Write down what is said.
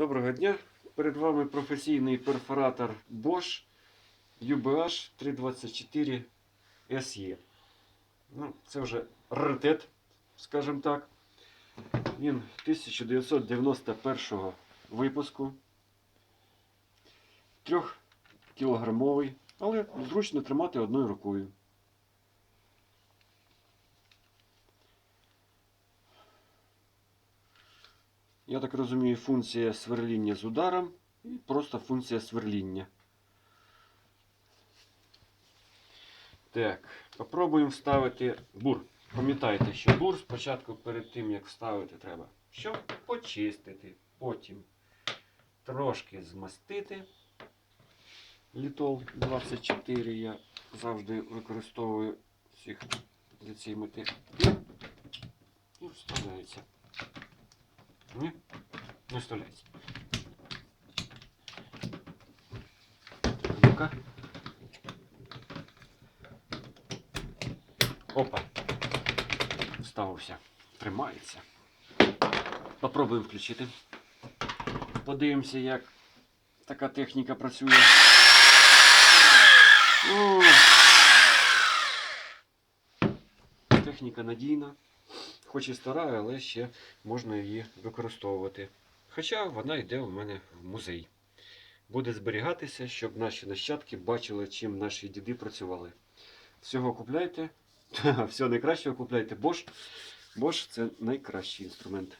Доброго дня! Перед вами професійний перфоратор Bosch UBH 324 SE. Ну, це вже раритет, скажімо так. Він 1991 випуску. 3 кілограмовий, але зручно тримати одною рукою. Я так розумію, функція сверління з ударом і просто функція сверління. Так, попробуємо вставити бур. Пам'ятайте, що бур спочатку перед тим, як вставити, треба що? Почистити. Потім трошки змастити. Літол 24 я завжди використовую всіх для цієї мети. І вставляється. Ні? Не вставляється. Ну-ка. Опа. Вставився. Тримається. Попробуємо включити. Подивимося, як така техніка працює. О! Техніка надійна. Хоч і стара, але ще можна її використовувати. Хоча вона йде у мене в музей. Буде зберігатися, щоб наші нащадки бачили, чим наші діди працювали. Всього купляйте. Всього найкращого купляйте Bosch. Bosch це найкращий інструмент.